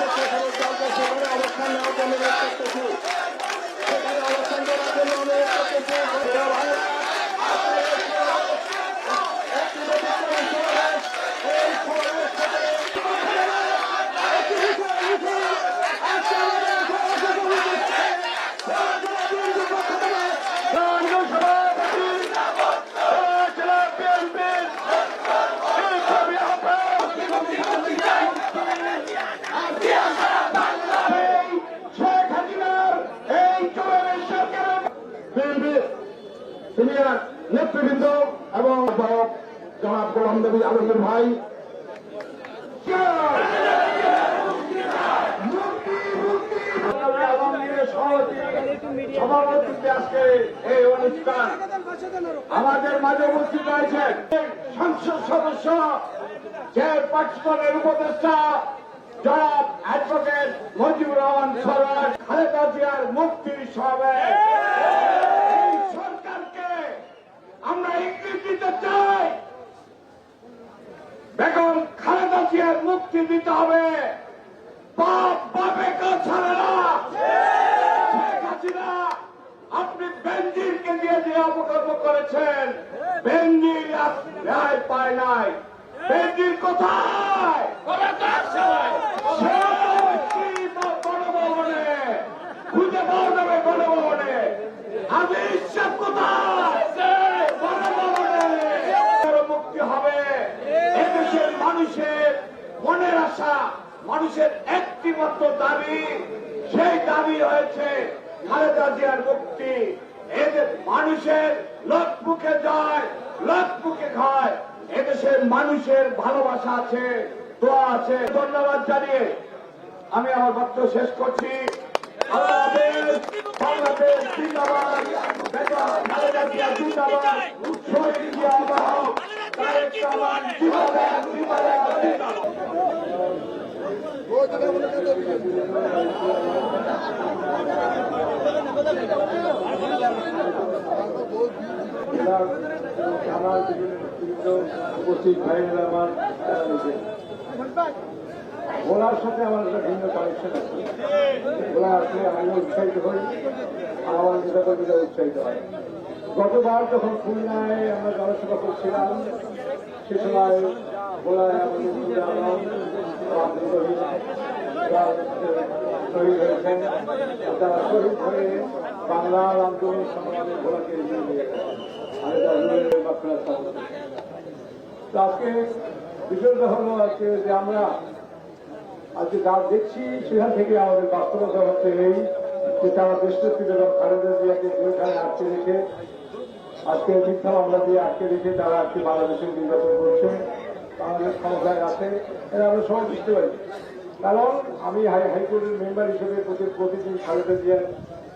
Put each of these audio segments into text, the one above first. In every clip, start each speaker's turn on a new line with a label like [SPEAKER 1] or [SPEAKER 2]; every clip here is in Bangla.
[SPEAKER 1] অবস্থান নেওয়ার জন্য করতেছি সেখানে অবস্থান করার জন্য অনুরোধ করতেছি নবী আলমগীর ভাই। আমাদের মাঝে উপস্থিত রয়েছেন সংসদ সদস্য, চেয়ারপারসনের উপদেষ্টা, জনাব অ্যাডভোকেট মজিবুর রহমান সরকার খালেদা জিয়ার মুক্তির এই সরকারকে আমরা ইঙ্গিত দিতে চাই বেগম খালেদা জিয়ার মুক্তি দিতে হবে। বাপ বাপে কাজ ছাড়ে না। আপনি দিয়ে যে অপকর্ম করেছেন বেঞ্জির ন্যায় পায় নাই। বেঞ্জির কোথায় সে কি গণভবনে খুঁজে পাওয়া যাবে গণভবনে আমি ইচ্ছা কোথায় গণভবনে মুক্তি হবে এদেশের মানুষের মনের আশা মানুষের একটি মাত্র দাবি, সেই দাবি হয়েছে খালেদা জিয়ার মুক্তি। এদের মানুষের লোক মুখে যায় লোক মুখে খায়। এদেশের মানুষের ভালোবাসা আছে, দোয়া আছে। ধন্যবাদ জানিয়ে আমি আমার বক্তব্য শেষ করছি। বাংলাদেশ
[SPEAKER 2] আমার উপস্থিত ভাইয়েরা আমার ভোলার সাথে আমার একটা ভিন্ন কানেকশন আছে ভোলা আসলে আমিও উৎসাহিত হই আমার নেতাকর্মীরা উৎসাহিত হয় গতবার যখন খুলনায় আমরা জনসভা করছিলাম, সে সময় ভোলায় আমাদের শহীদ হয়েছেন হয়ে আজকে যে আমরা আজকে যা দেখছি, সেখান থেকে আমাদের বাস্তবতা হচ্ছে এই যে তারা দেশনেত্রী খালেদা জিয়াকে আটকে রেখে, আজকে মিথ্যা মামলা দিয়ে আটকে রেখে তারা আজকে বাংলাদেশের নির্বাচন করছে। বাংলাদেশ ক্ষমতায় আছে এটা আমরা সবাই বুঝতে পারি। কারণ আমি হাই হাইকোর্টের মেম্বার হিসেবে প্রতি- প্রতিদিন খালেদা জিয়ার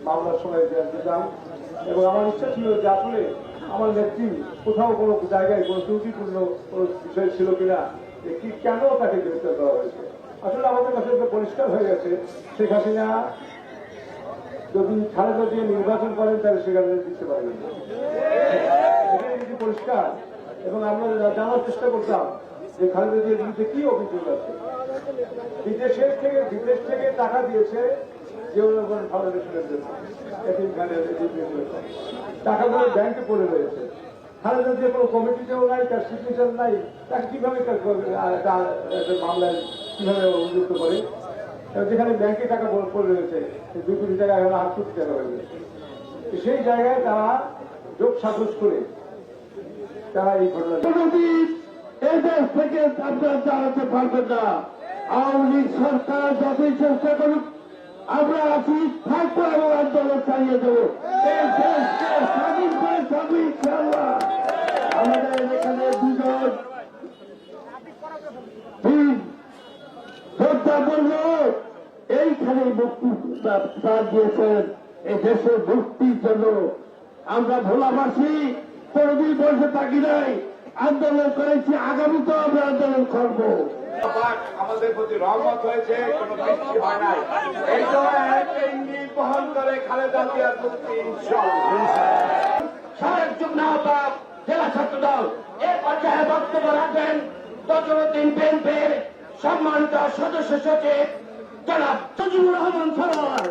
[SPEAKER 2] মামলার সময় যেতাম এবং আমার ইচ্ছা ছিল যে আসলে আমার নেত্রী কোথাও কোনো জায়গায় কোনো ত্রুটিপূর্ণ কোনো বিষয় ছিল কিনা কি, কেন তাকে গ্রেফতার করা হয়েছে? আসলে আমাদের কাছে এটা পরিষ্কার হয়ে গেছে, শেখ হাসিনা যদি খালেদা দিয়ে নির্বাচন করেন, তাহলে সেখানে দিতে পারবেন। এটাই পরিষ্কার, এবং আমরা জানার চেষ্টা করতাম যে বিরুদ্ধে কি অভিযোগ আছে? বিদেশের থেকে, বিদেশ থেকে টাকা দিয়েছে। টাকাগুলো ব্যাংকে পড়ে রয়েছে। খালেদা কোনো নাই তার সিগনেচার নাই, তাকে কীভাবে মামলায় কীভাবে অভিযুক্ত করে? যেখানে ব্যাংকে টাকা পড়ে রয়েছে দুই কোটি টাকা এখন আট কোটি টাকা হয়ে গেছে সেই জায়গায় তারা যোগ সাজস করে তারা এই ঘটনা
[SPEAKER 1] দেশ থেকে আপনারা দাঁড়াতে পারবেন না। আওয়ামী লীগ সরকার যতই চেষ্টা করুক, আমরা আছি, থাকব এবং আন্দোলন চালিয়ে দেবো। এইখানে এই দেশের মুক্তির জন্য আমরা ভোলাবাসী, কোনদিন বসে থাকি নাই। আন্দোলন করেছি আগামীতেও আমরা আন্দোলন করব। আমাদের প্রতি রহমত হয়েছে কোনো বৃষ্টি হয় নাই। এই সময় একটা ইঙ্গিত বহন করে খালেদা জিয়ার মুক্তি সাবেক যুগ্ম জেলা ছাত্র দল এ পর্যায়ে বক্তব্য রাখবেন তজরুদ্দিন বিএনপির সম্মানিত সদস্য সচিব জনাব তজিবুর রহমান সরোয়ার।